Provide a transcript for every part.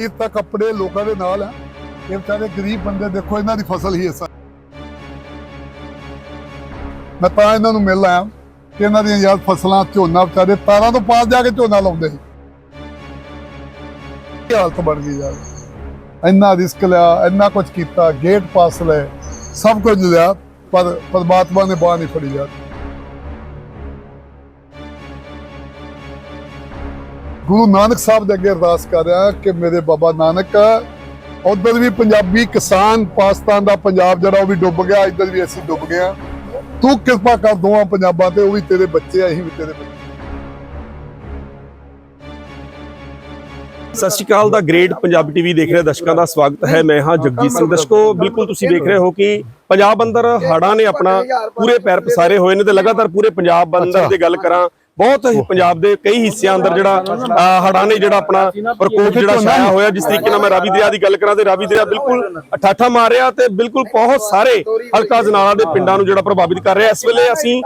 ਇਹ ਤਾਂ ਕੱਪੜੇ ਲੋਕਾਂ ਦੇ ਨਾਲ ਆ ਇਹ ਵਿਚਾਰੇ ਗਰੀਬ ਬੰਦੇ ਦੇਖੋ, ਇਹਨਾਂ ਦੀ ਫਸਲ ਹੀ ਐਸਾ ਮੈਂ ਤਾਂ ਇਹਨਾਂ ਨੂੰ ਮਿਲ ਆਇਆ ਕਿ ਇਹਨਾਂ ਦੀਆਂ ਯਾਰ ਫਸਲਾਂ ਝੋਨਾ ਵਿਚਾਰੇ ਤਾਰਾਂ ਤੋਂ ਪਾਸ ਜਾ ਕੇ ਝੋਨਾ ਲਾਉਂਦੇ ਸੀ। ਕੀ ਹਾਲਤ ਬਣ ਗਈ ਯਾਰ। ਇੰਨਾ ਰਿਸਕ ਲਿਆ, ਇੰਨਾ ਕੁਝ ਕੀਤਾ ਗੇਟ ਪਾਸ ਲਏ, ਸਭ ਕੁਝ ਲਿਆ, ਪਰ ਪਰਮਾਤਮਾ ਨੇ ਬਾਹ ਨਹੀਂ ਫੜੀ ਯਾਰ। ਗੁਰੂ ਨਾਨਕ ਸਾਹਿਬ ਦੇ ਅੱਗੇ ਅਰਦਾਸ ਕਰ ਰਿਹਾ ਕਿ ਮੇਰੇ ਬਾਬਾ ਨਾਨਕ ਉਧਰ ਵੀ ਪੰਜਾਬੀ ਕਿਸਾਨ ਪਾਕਿਸਤਾਨ ਦਾ ਪੰਜਾਬ ਜਿਹੜਾ ਉਹ ਵੀ ਡੁੱਬ ਗਿਆ ਇੱਧਰ ਵੀ ਅਸੀਂ ਡੁੱਬ ਗਏ ਹਾਂ। ਤੂੰ ਕਿਰਪਾ ਕਰ ਦੋਵਾਂ ਪੰਜਾਬਾਂ ਤੇ ਉਹ ਵੀ ਤੇਰੇ ਬੱਚੇ ਆ ਅਸੀਂ ਵੀ ਤੇਰੇ ਬੱਚੇ ਸਤਿ ਸ਼੍ਰੀ ਅਕਾਲ ਦਾ ਗ੍ਰੇਟ ਪੰਜਾਬੀ ਟੀਵੀ ਦੇਖ ਰਹੇ ਦਰਸ਼ਕਾਂ ਦਾ ਸਵਾਗਤ ਹੈ। ਮੈਂ ਹਾਂ ਜਗਜੀਤ ਸਿੰਘ ਦਰਸ਼ਕੋ। ਬਿਲਕੁਲ ਤੁਸੀਂ ਦੇਖ ਰਹੇ ਹੋ ਕਿ ਪੰਜਾਬ ਅੰਦਰ ਹੜ੍ਹਾਂ ਨੇ ਆਪਣਾ ਪੂਰੇ ਪੈਰ ਪਸਾਰੇ ਹੋਏ ਨੇ ਤੇ ਲਗਾਤਾਰ ਪੂਰੇ ਪੰਜਾਬ ਅੰਦਰ ਦੀ ਗੱਲ ਕਰਾਂ ਬਹੁਤ ਪੰਜਾਬ ਦੇ ਕਈ ਹਿੱਸਿਆਂ ਅੰਦਰ ਜਿਹੜਾ ਹੜ੍ਹਾਂ ਨੇ ਜਿਹੜਾ ਆਪਣਾ ਪ੍ਰਕੋਪ ਜਿਹੜਾ ਛਾਇਆ ਹੋਇਆ ਜਿਸ ਤਰੀਕੇ ਨਾਲ ਮੈਂ ਰਾਵੀ ਦਰਿਆ ਦੀ ਗੱਲ ਕਰਾਂ ਤੇ ਰਾਵੀ ਦਰਿਆ ਬਿਲਕੁਲ ਠਾਠਾ ਮਾਰ ਰਿਹਾ ਤੇ ਬਿਲਕੁਲ ਬਹੁਤ ਸਾਰੇ ਹਲਕਾ ਜਨਾਲਾ ਦੇ ਪਿੰਡਾਂ ਨੂੰ ਜਿਹੜਾ ਪ੍ਰਭਾਵਿਤ ਕਰ ਰਿਹਾ। ਇਸ ਵੇਲੇ ਅਸੀਂ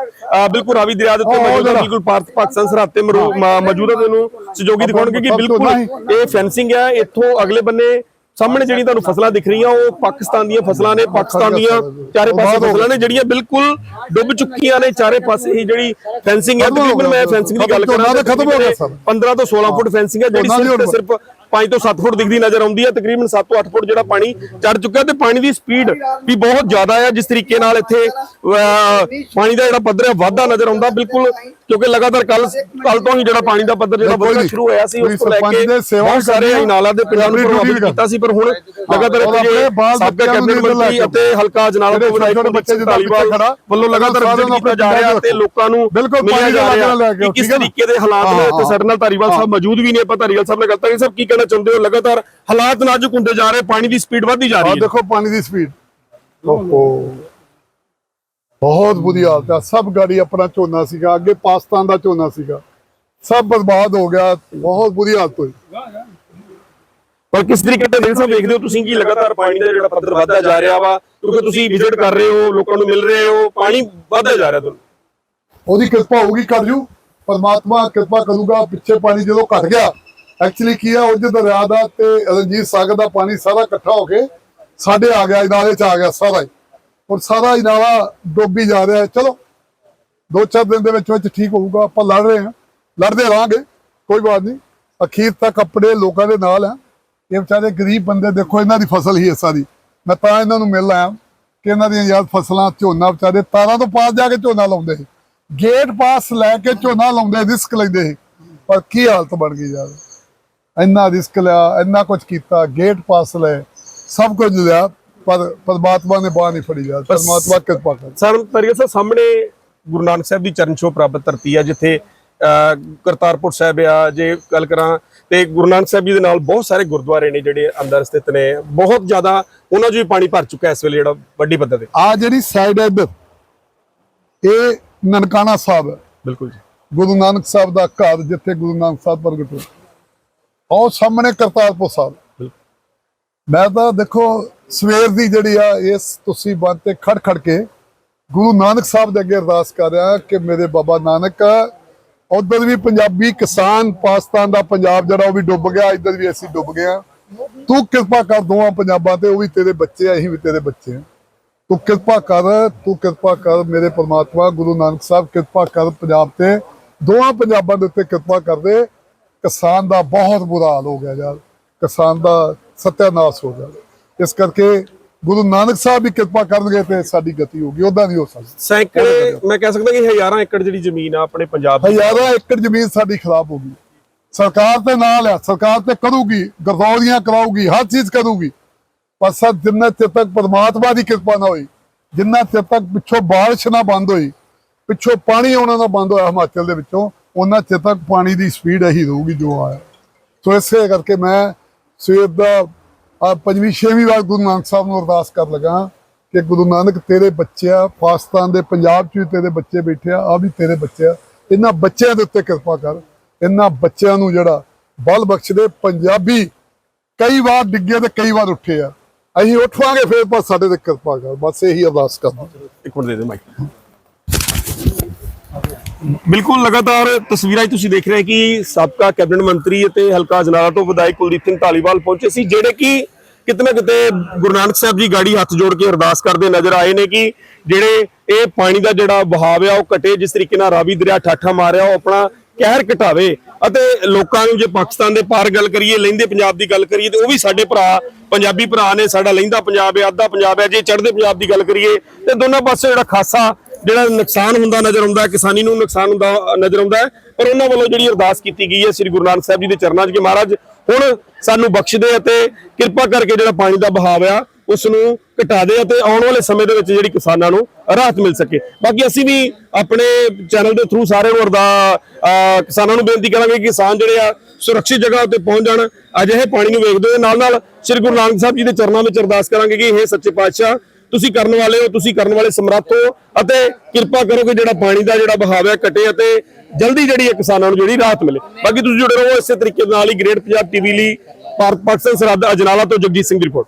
ਬਿਲਕੁਲ ਰਾਵੀ ਦਰਿਆ ਦੇ ਉੱਤੇ ਮੌਜੂਦ ਹਾਂ ਬਿਲਕੁਲ ਭਾਰਤ ਪਾਕਿਸਤਾਨ ਸਰਹੱਦ ਤੇ ਮੌਜੂਦ ਹੈ ਤੁਹਾਨੂੰ ਸਹਿਯੋਗੀ ਦਿਖਾਉਣਗੇ ਕਿ ਬਿਲਕੁਲ ਇਹ ਫੈਂਸਿੰਗ ਹੈ ਇੱਥੋਂ ਅਗਲੇ ਬੰਨੇ ਸਾਹਮਣੇ ਜਿਹੜੀ ਤੁਹਾਨੂੰ ਫਸਲਾਂ ਦਿਖ ਰਹੀਆਂ ਉਹ ਪਾਕਿਸਤਾਨ ਦੀਆਂ ਫਸਲਾਂ ਨੇ ਪਾਕਿਸਤਾਨ ਦੀਆਂ ਚਾਰੇ ਪਾਸੇ ਫਸਲਾਂ ਨੇ ਜਿਹੜੀਆਂ ਬਿਲਕੁਲ ਡੁੱਬ ਚੁੱਕੀਆਂ ਨੇ ਚਾਰੇ ਪਾਸੇ ਹੀ ਜਿਹੜੀ ਫੈਂਸਿੰਗ ਹੈ। ਤਕਰੀਬਨ ਮੈਂ ਫੈਂਸਿੰਗ ਦੀ ਗੱਲ ਕਰਾਂ ਤਾਂ ਖਤਮ ਹੋ ਗਿਆ ਸਰ। 15 ਤੋਂ 16 ਫੁੱਟ ਫੈਂਸਿੰਗ ਹੈ ਜਿਹੜੀ ਸਿਰਫ 5 ਤੋਂ 7 ਫੁੱਟ ਦਿਖਦੀ ਨਜ਼ਰ ਆਉਂਦੀ ਹੈ। ਤਕਰੀਬਨ 7 ਤੋਂ 8 ਫੁੱਟ ਜਿਹੜਾ ਪਾਣੀ ਚੜ ਚੁੱਕਾ ਤੇ ਪਾਣੀ ਦੀ ਸਪੀਡ ਵੀ ਬਹੁਤ ਜ਼ਿਆਦਾ ਹੈ ਜਿਸ ਤਰੀਕੇ ਨਾਲ ਇੱਥੇ ਪਾਣੀ ਦਾ ਜਿਹੜਾ ਪੱਧਰ ਹੈ ਵਾਧਾ ਨਜ਼ਰ ਆਉਂਦਾ। ਬਿਲਕੁਲ ਕਿਉਂਕਿ ਲਗਾਤਾਰ ਕੱਲ ਕੱਲ ਤੋਂ ਹੀ ਜਿਹੜਾ ਪਾਣੀ ਦਾ ਪੱਧਰ ਜਿਹੜਾ ਵਧਣਾ ਸ਼ੁਰੂ ਹੋਇਆ ਸੀ ਉਸ ਤੋਂ ਲੈ ਕੇ ਬਹੁਤ ਸਾਰੇ ਨਾਲਾ ਦੇ ਪਿੰਡਾਂ ਨੂੰ ਪ੍ਰਭਾਵਿਤ ਕੀਤਾ ਸੀ ਪਰ ਹੁਣ ਲਗਾਤਾਰ ਇੱਥੇ ਸਾਬਕਾ ਕੈਬਨਿਟ ਮੰਤਰੀ ਅਤੇ ਹਲਕਾ ਜਨਾਲਾ ਤੋਂ ਵਿਧਾਇਕ ਬੱਚੇ ਬੱਚੇ ਜਿੱਦਾਂ ਧਾਲੀਵਾਲ ਪਿੱਛੇ ਖੜਾ, ਵੱਲੋਂ ਲਗਾਤਾਰ ਵਿਜ਼ਿਟ ਕੀਤਾ ਜਾ ਰਿਹਾ ਤੇ ਲੋਕਾਂ ਨੂੰ ਬਿਲਕੁਲ ਪਾਣੀ ਦਾ ਕਿਸ? ਤਰੀਕੇ ਦੇ ਹਾਲਾਤ ਨੇ ਤੇ ਸਾਡੇ ਨਾਲ ਧਾਰੀਵਾਲ ਸਾਹਿਬ ਮੌਜੂਦ ਵੀ ਨੇ ਆਪਾਂ ਧਾਰੀਵਾਲ ਸਾਹਿਬ ਨਾਲ ਗੱਲ ਕਰਾਂਗੇ ਸਰ ਕੀ ਕਹਿਣਾ ਚਾਹੁੰਦੇ ਹੋ? ਲਗਾਤਾਰ ਹਾਲਾਤ ਨਾਜ਼ੁਕ ਹੁੰਦੇ ਜਾ ਰਹੇ ਪਾਣੀ ਦੀ ਸਪੀਡ ਵੱਧਦੀ ਜਾ ਆ ਰਹੀ ਹੈ। ਦੇਖੋ ਪਾਣੀ ਦੀ ਸਪੀਡ ਓਹੋ। ਬਹੁਤ ਬੁਰੀ ਹਾਲਤ ਆ। ਸਭ ਗਾੜੀ ਆਪਣਾ ਝੋਨਾ ਸੀਗਾ ਅੱਗੇ ਪਾਕਿਸਤਾਨ ਦਾ ਝੋਨਾ ਸੀਗਾ। ਸਭ ਬਰਬਾਦ ਹੋ ਗਿਆ ਬਹੁਤ ਬੁਰੀ ਹਾਲਤ ਹੋਈ। ਪਰ ਕਿਸ ਤਰੀਕੇ ਨਾਲ ਦਿਲ ਸਾਹਿਬ ਵੇਖਦੇ ਹੋ ਤੁਸੀਂ ਕਿ ਲਗਾਤਾਰ ਪਾਣੀ ਦਾ ਜਿਹੜਾ ਪੱਧਰ ਵੱਧਦਾ ਜਾ ਰਿਹਾ ਵਾ ਕਿਉਂਕਿ ਤੁਸੀਂ ਵਿਜ਼ਿਟ ਕਰ ਰਹੇ ਹੋ ਲੋਕਾਂ ਨੂੰ ਮਿਲ ਰਹੇ ਹੋ ਪਾਣੀ ਵੱਧਦਾ ਜਾ ਰਿਹਾ ਤੁਹਾਨੂੰ। ਉਹਦੀ ਕਿਰਪਾ ਹੋਊਗੀ ਕਰ ਜੂ ਪਰਮਾਤਮਾ ਕਿਰਪਾ ਕਰੂਗਾ ਪਿੱਛੇ ਪਾਣੀ ਜਦੋਂ ਘਟ ਗਿਆ ਐਕਚੁਅਲੀ ਕੀ ਆ ਉਹਦੇ ਦਰਿਆ ਦਾ ਤੇ ਰਣਜੀਤ ਸਾਗਰ ਦਾ ਪਾਣੀ ਸਾਰਾ ਇਕੱਠਾ ਹੋ ਕੇ ਸਾਡੇ ਆ ਗਿਆ, ਇਨਾਲੇ ਚ ਆ ਗਿਆ ਸਾਰਾ ਹੀ। ਔਰ ਸਾਰਾ ਇਨਾਲਾ ਡੁੱਬੀ ਜਾ ਰਿਹਾ ਚਲੋ, ਦੋ ਚਾਰ ਦਿਨ ਦੇ ਵਿੱਚ ਵਿੱਚ ਠੀਕ ਹੋਊਗਾ, ਆਪਾਂ ਲੜ ਰਹੇ ਹਾਂ। ਲੜਦੇ ਰਹਾਂਗੇ, ਕੋਈ ਬਾਤ ਨਹੀਂ। ਅਖੀਰ ਤੱਕ ਆਪਣੇ ਲੋਕਾਂ ਦੇ ਨਾਲ ਆ ਇਹ ਵਿਚਾਰੇ ਗਰੀਬ ਬੰਦੇ, ਦੇਖੋ ਇਹਨਾਂ ਦੀ ਫਸਲ ਹੀ ਹੈ ਦੀ ਮੈਂ ਤਾਂ ਇਹਨਾਂ ਨੂੰ ਮਿਲ ਆਇਆ ਕਿ ਇਹਨਾਂ ਦੀਆਂ ਯਾਰ ਫਸਲਾਂ ਝੋਨਾ ਵਿਚਾਰੇ ਤਾਰਾਂ ਤੋਂ ਪਾਸ ਜਾ ਕੇ ਝੋਨਾ ਲਾਉਂਦੇ ਸੀ। ਗੇਟ ਪਾਸ ਲੈ ਕੇ ਝੋਨਾ ਲਾਉਂਦੇ, ਰਿਸਕ ਲੈਂਦੇ ਸੀ। ਪਰ ਕੀ ਹਾਲਤ ਬਣ ਗਈ ਯਾਰ। ਇੰਨਾ ਰਿਸਕ ਲਿਆ ਇੰਨਾ ਕੁਝ ਕੀਤਾ ਗੇਟ ਪਾਸ ਲਏ ਸਭ ਕੁਝ ਲਿਆ ਪਰ ਪਰਮਾਤਮਾ ਨੇ ਬਾਹ ਨਹੀਂ ਫੜੀ ਯਾਰ ਪਰਮਾਤਮਾ ਕਿਰਪਾ ਕਰ। ਸਰ ਤਰੀਕੇ ਸਾਹਿਬ ਸਾਹਮਣੇ ਗੁਰੂ ਨਾਨਕ ਸਾਹਿਬ ਦੀ ਚਰਨ ਛੋਹ ਪ੍ਰਾਪਤ ਧਰਤੀ ਹੈ ਜਿੱਥੇ ਕਰਤਾਰਪੁਰ ਸਾਹਿਬ ਆ ਜੇ ਗੱਲ ਕਰਾਂ ਤੇ ਗੁਰੂ ਨਾਨਕ ਸਾਹਿਬ ਜੀ ਦੇ ਨਾਲ ਬਹੁਤ ਸਾਰੇ ਗੁਰਦੁਆਰੇ ਨੇ ਜਿਹੜੇ ਅੰਦਰ ਸਥਿਤ ਨੇ ਬਹੁਤ ਜ਼ਿਆਦਾ ਉਹਨਾਂ 'ਚ ਵੀ ਪਾਣੀ ਭਰ ਚੁੱਕਾ ਇਸ ਵੇਲੇ ਜਿਹੜਾ ਵੱਡੀ ਪੱਧਰ ਤੇ। ਆ ਜਿਹੜੀ ਸਾਈਡ ਹੈ ਇਹ ਨਨਕਾਣਾ ਸਾਹਿਬ ਬਿਲਕੁਲ ਜੀ। ਗੁਰੂ ਨਾਨਕ ਸਾਹਿਬ ਦਾ ਘਰ ਜਿੱਥੇ ਗੁਰੂ ਨਾਨਕ ਸਾਹਿਬ ਪ੍ਰਗਟ ਹੋਏ। ਆਓ ਸਾਹਮਣੇ ਕਰਤਾਰਪੁਰ ਸਾਹਿਬ। ਮੈਂ ਤਾਂ ਦੇਖੋ, ਸਵੇਰ ਦੀ ਜਿਹੜੀ ਆ, ਇਸ ਤੁਸੀਂ ਬੰਦ ਤੇ ਖੜ ਖੜ ਕੇ ਗੁਰੂ ਨਾਨਕ ਸਾਹਿਬ ਦੇ ਅੱਗੇ ਅਰਦਾਸ ਕਰ ਰਿਹਾ ਕਿ ਮੇਰੇ ਬਾਬਾ ਨਾਨਕ, ਉਧਰ ਵੀ ਪੰਜਾਬੀ ਕਿਸਾਨ ਪਾਕਿਸਤਾਨ ਦਾ ਪੰਜਾਬ ਜਿਹੜਾ ਉਹ ਵੀ ਡੁੱਬ ਗਿਆ, ਇੱਧਰ ਵੀ ਅਸੀਂ ਡੁੱਬ ਗਏ ਹਾਂ। ਤੂੰ ਕਿਰਪਾ ਕਰ ਦੋਵਾਂ ਪੰਜਾਬਾਂ ਤੇ, ਉਹ ਵੀ ਤੇਰੇ ਬੱਚੇ ਆ, ਅਸੀਂ ਵੀ ਤੇਰੇ ਬੱਚੇ ਆ ਤੂੰ ਕਿਰਪਾ ਕਰ, ਤੂੰ ਕਿਰਪਾ ਕਰ ਮੇਰੇ ਪਰਮਾਤਮਾ, ਗੁਰੂ ਨਾਨਕ ਸਾਹਿਬ ਕਿਰਪਾ ਕਰ ਪੰਜਾਬ ਤੇ। ਦੋਵਾਂ ਪੰਜਾਬਾਂ ਦੇ ਉੱਤੇ ਕਿਰਪਾ ਕਰਦੇ ਕਿਸਾਨ ਦਾ ਬਹੁਤ ਬੁਰਾ ਹਾਲ ਹੋ ਗਿਆ ਯਾਰ। ਕਿਸਾਨ ਦਾ ਸਤਿਆਨਾਸ਼ ਹੋ ਗਿਆ। ਇਸ ਕਰਕੇ ਗੁਰੂ ਨਾਨਕ ਸਾਹਿਬ ਵੀ ਕਿਰਪਾ ਕਰਨਗੇ ਤੇ ਸਾਡੀ ਗਤੀ ਹੋਗੀ ਉਹਦਾ ਨਹੀਂ ਹੋ ਸਕਦਾ। ਸੈਂਕੜੇ ਮੈਂ ਕਹਿ ਸਕਦਾ ਕਿ ਹਜ਼ਾਰਾਂ ਏਕੜ ਜਿਹੜੀ ਜ਼ਮੀਨ ਆ ਆਪਣੇ ਪੰਜਾਬ ਦੀ। ਹਜ਼ਾਰਾਂ ਏਕੜ ਜ਼ਮੀਨ ਸਾਡੀ ਖਰਾਬ ਹੋ ਗਈ। ਸਰਕਾਰ ਤੇ ਨਾਲ ਆ ਸਰਕਾਰ ਤੇ ਕਰੂਗੀ ਗਰਦੌਰੀਆਂ ਕਰਾਊਗੀ ਹਰ ਚੀਜ਼ ਕਰੂਗੀ। ਪਰ ਸਰ ਜਿੰਨਾ ਚਿਰ ਤੱਕ ਪਰਮਾਤਮਾ ਦੀ ਕਿਰਪਾ ਨਾ ਹੋਈ ਜਿੰਨਾ ਚਿਰ ਤੱਕ ਪਿੱਛੋਂ ਬਾਰਿਸ਼ ਨਾ ਬੰਦ ਹੋਈ ਪਿੱਛੋਂ ਪਾਣੀ ਆਉਣਾ ਨਾ ਬੰਦ ਹੋਇਆ ਹਿਮਾਚਲ ਦੇ ਵਿੱਚੋਂ ਉਹਨਾਂ ਚਿਰ ਤੱਕ ਪਾਣੀ ਦੀ ਸਪੀਡ ਇਹੀ ਰਹੂਗੀ ਜੋ ਆਇਆ ਸੋ ਇਸੇ ਕਰਕੇ ਮੈਂ ਸਵੇਰ ਦਾ ਪੰਜਵੀਂ, ਛੇਵੀਂ ਵਾਰ ਗੁਰੂ ਨਾਨਕ ਸਾਹਿਬ ਨੂੰ ਅਰਦਾਸ ਕਰ ਲਗਾ ਕਿ ਗੁਰੂ ਨਾਨਕ ਤੇਰੇ ਬੱਚੇ ਪਾਕਿਸਤਾਨ ਦੇ ਪੰਜਾਬ 'ਚ ਵੀ ਤੇਰੇ ਬੱਚੇ ਬੈਠੇ ਆ ਆ ਵੀ ਤੇਰੇ ਬੱਚੇ ਆ। ਇਹਨਾਂ ਬੱਚਿਆਂ ਦੇ ਉੱਤੇ ਕਿਰਪਾ ਕਰ। ਇਹਨਾਂ ਬੱਚਿਆਂ ਨੂੰ ਜਿਹੜਾ ਬਲ ਬਖਸ਼ ਦੇ, ਪੰਜਾਬੀ ਕਈ ਵਾਰ ਡਿੱਗੇ ਤੇ ਕਈ ਵਾਰ ਉੱਠੇ ਆ। ਅਸੀਂ ਉੱਠਾਂਗੇ ਫੇਰ ਪਰ ਸਾਡੇ ਤੇ ਕਿਰਪਾ ਕਰ। ਬਸ ਇਹੀ ਅਰਦਾਸ ਕਰਦਾ। ਇੱਕ ਮਿੰਟ ਦੇ ਦੇ ਮਾਈਕ। ਬਿਲਕੁਲ ਲਗਾਤਾਰ ਤਸਵੀਰਾਂ ਤੁਸੀਂ ਦੇਖ ਰਹੇ ਕਿ ਸਾਬਕਾ ਕੈਬਨਿਟ ਮੰਤਰੀ ਅਤੇ ਹਲਕਾ ਜਨਾਲਾ ਤੋਂ ਵਿਧਾਇਕ ਕੁਲਦੀਪ ਸਿੰਘ ਢਾਲੀਵਾਲ ਪਹੁੰਚੇ ਸੀ, ਜਿਹੜੇ ਕਿ ਕਿਤੇ ਨਾ ਕਿਤੇ ਗੁਰੂ ਨਾਨਕ ਸਾਹਿਬ ਜੀ ਗਾੜੀ ਹੱਥ ਜੋੜ ਕੇ ਅਰਦਾਸ ਕਰਦੇ ਨਜ਼ਰ ਆਏ ਨੇ ਕਿ ਜਿਹੜੇ ਇਹ ਪਾਣੀ ਦਾ ਜਿਹੜਾ ਵਹਾਅ ਆ, ਉਹ ਘਟੇ, ਜਿਸ ਤਰੀਕੇ ਨਾਲ ਰਾਵੀ ਦਰਿਆ ਠਾਠਾ ਮਾਰਿਆ, ਉਹ ਆਪਣਾ ਕਹਿਰ ਘਟਾਵੇ ਅਤੇ ਲੋਕਾਂ ਨੂੰ ਜੇ ਪਾਕਿਸਤਾਨ ਦੇ ਪਾਰ ਗੱਲ ਕਰੀਏ ਲਹਿੰਦੇ ਪੰਜਾਬ ਦੀ ਗੱਲ ਕਰੀਏ, ਤੇ ਉਹ ਵੀ ਸਾਡੇ ਭਰਾ, ਪੰਜਾਬੀ ਭਰਾ ਨੇ, ਸਾਡਾ ਲਹਿੰਦਾ ਪੰਜਾਬ ਹੈ, ਅੱਧਾ ਪੰਜਾਬ ਹੈ, ਜੇ ਚੜ੍ਹਦੇ ਪੰਜਾਬ ਦੀ ਗੱਲ ਕਰੀਏ, ਤੇ ਦੋਨਾਂ ਪਾਸੇ ਜਿਹੜਾ ਖਾਸਾ ਜਿਹੜਾ ਨੁਕਸਾਨ ਹੁੰਦਾ ਨਜ਼ਰ ਆਉਂਦਾ ਕਿਸਾਨੀ ਨੂੰ ਨੁਕਸਾਨ ਹੁੰਦਾ ਨਜ਼ਰ ਆਉਂਦਾ ਹੈ। ਪਰ ਉਹਨਾਂ ਵੱਲੋਂ ਜਿਹੜੀ ਅਰਦਾਸ ਕੀਤੀ ਗਈ ਹੈ, ਸ੍ਰੀ ਗੁਰੂ ਨਾਨਕ ਸਾਹਿਬ ਜੀ ਦੇ ਚਰਨਾਂ 'ਚ ਕਿ ਮਹਾਰਾਜ, ਹੁਣ ਸਾਨੂੰ ਬਖਸ਼ ਦੇ ਅਤੇ ਕਿਰਪਾ ਕਰਕੇ ਜਿਹੜਾ ਪਾਣੀ ਦਾ ਬਹਾਵ ਆ ਉਸ ਨੂੰ ਘਟਾ ਦੇ ਅਤੇ ਆਉਣ ਵਾਲੇ ਸਮੇਂ ਦੇ ਵਿੱਚ ਜਿਹੜੀ ਕਿਸਾਨਾਂ ਨੂੰ ਰਾਹਤ ਮਿਲ ਸਕੇ। ਬਾਕੀ ਅਸੀਂ ਵੀ ਆਪਣੇ ਚੈਨਲ ਦੇ ਥਰੂ ਸਾਰੇ ਨੂੰ ਅਰਦਾ ਕਿਸਾਨਾਂ ਨੂੰ ਬੇਨਤੀ ਕਰਾਂਗੇ ਕਿ ਕਿਸਾਨ ਜਿਹੜੇ ਆ, ਸੁਰੱਖਿਅਤ ਜਗ੍ਹਾ ਉੱਤੇ ਪਹੁੰਚ ਜਾਣ। ਅਜਿਹੇ ਪਾਣੀ ਨੂੰ ਵੇਖਦੇ ਹੋਏ ਨਾਲ ਨਾਲ ਸ੍ਰੀ ਗੁਰੂ ਨਾਨਕ ਸਾਹਿਬ ਜੀ ਦੇ ਚਰਨਾਂ ਵਿੱਚ ਅਰਦਾਸ ਕਰਾਂਗੇ ਕਿ ਇਹ ਸੱਚੇ ਪਾਤਸ਼ਾਹ ਤੁਸੀਂ ਕਰਨ ਵਾਲੇ ਹੋ, ਤੁਸੀਂ ਕਰਨ ਵਾਲੇ ਸਮਰੱਥ ਹੋ ਅਤੇ ਕਿਰਪਾ ਕਰੋ ਕਿ ਜਿਹੜਾ ਪਾਣੀ ਦਾ ਜਿਹੜਾ ਬਹਾਵ ਹੈ ਘਟੇ ਅਤੇ ਜਲਦੀ ਜਿਹੜੀ ਹੈ ਕਿਸਾਨਾਂ ਨੂੰ ਜਿਹੜੀ ਰਾਹਤ ਮਿਲੇ। ਬਾਕੀ ਤੁਸੀਂ ਜੁੜੇ ਰਹੋ ਇਸੇ ਤਰੀਕੇ ਨਾਲ ਹੀ ਗ੍ਰੇਟ ਪੰਜਾਬ ਟੀਵੀ ਲਈ, ਭਾਰਤ ਪਾਕਿਸਤਾਨ ਸਰਹੱਦ, ਅਜਨਾਲਾ ਤੋਂ ਜਗਜੀਤ ਸਿੰਘ ਦੀ ਰਿਪੋਰਟ।